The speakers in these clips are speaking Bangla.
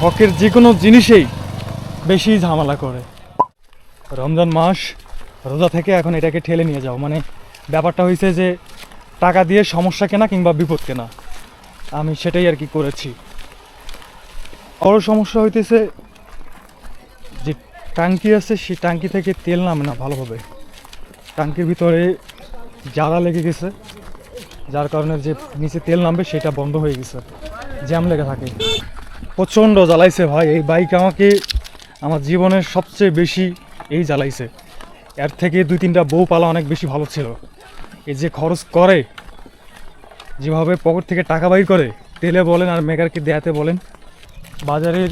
শখের যে কোনো জিনিসেই বেশি ঝামেলা করে। রমজান মাস, রোজা থেকে এখন এটাকে ঠেলে নিয়ে যাও। মানে ব্যাপারটা হয়েছে যে টাকা দিয়ে সমস্যা কেনা কিংবা বিপদ কেনা। আমি সেটাই আর কি করেছি। বড় সমস্যা হইতেছে যে টাঙ্কি আছে, সেই টাঙ্কি থেকে তেল নামে না ভালোভাবে। টাঙ্কির ভিতরে জ্বালা লেগে গেছে, যার কারণে যে নিচে তেল নামবে সেটা বন্ধ হয়ে গেছে, জ্যাম লেগে থাকে। প্রচণ্ড জ্বালাইছে ভাই। এই বাইক আমাকে আমার জীবনের সবচেয়ে বেশি এই জ্বালাইছে। এর থেকে দুই তিনটা বউ পালা অনেক বেশি ভালো ছিল। এই যে খরচ করে, যেভাবে পকেট থেকে টাকা বাইর করে, তেলে বলেন আর মেকারকে দেয়াতে বলেন বাজারের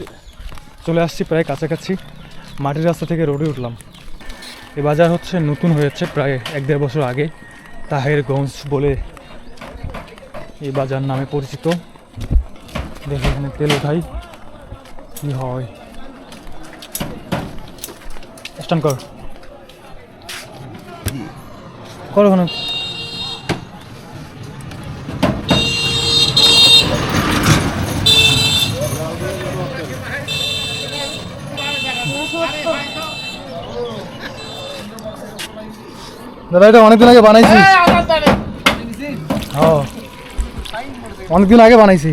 চলে আসছি প্রায় কাছাকাছি, মাটির রাস্তা থেকে রোডে উঠলাম। এই বাজার হচ্ছে নতুন হয়েছে প্রায় এক দেড় বছর আগে, তাহেরগঞ্জ বলে এই বাজার নামে পরিচিত। দেখে এখানে তেল উঠাই। কি হয়? স্টান কর। কর ওখানে। দাদা এটা অনেকদিন আগে বানাইছি। ও অনেকদিন আগে বানাইছি।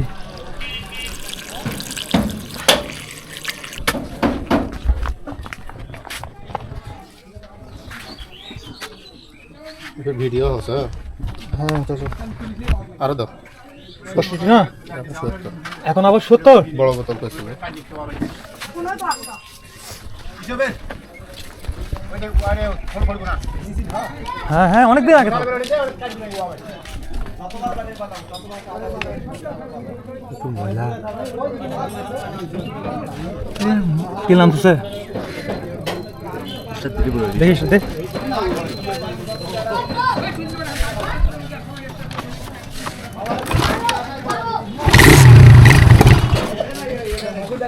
ভিডিও হচ্ছে হ্যাঁ। তো তো। আরও দাও। সত্যি না? সত্তর এখন আবার সত্তর বড় বোতল পেয়েছিল হ্যাঁ হ্যাঁ অনেকদিন আগে তো। কি নাম তুসে দেখিস দেখ।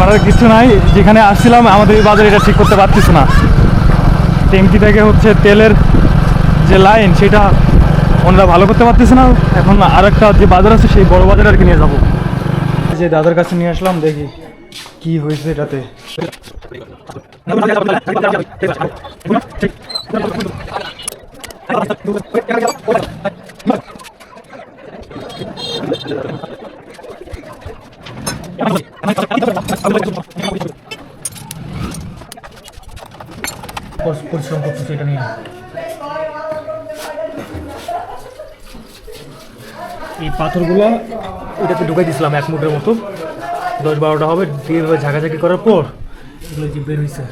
করার কিছু নাই। যেখানে আসছিলাম, আমাদের এই বাজারে এটা ঠিক করতে পারতেছে না। ট্যাঙ্কি থেকে হচ্ছে তেলের যে লাইন সেটা ওনারা ভালো করতে পারতেছে না। এখন আর একটা যে বাজার আছে, সেই বড় বাজারে আর কি নিয়ে যাব। যে দাদার কাছে নিয়ে আসলাম, দেখি কি হয়েছে এটাতে। পরিশ্রম করতেছে এটা নিয়ে এই পাথরগুলো, এটাতে ঢুকাই দিয়েছিলাম এক মুটের মতো। দশ বারোটা হবে, দিয়ে ঝাঁকাঝাঁকি করার পর এগুলো যে বের হয়েছে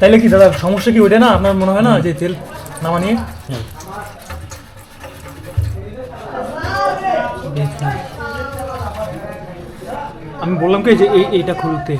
তাইলে কি দাদা, সমস্যা কি ওইটা না? আপনার মনে হয় না যে তেল নামা নিয়ে? আমি বললাম কি যে এই এইটা খুলতে।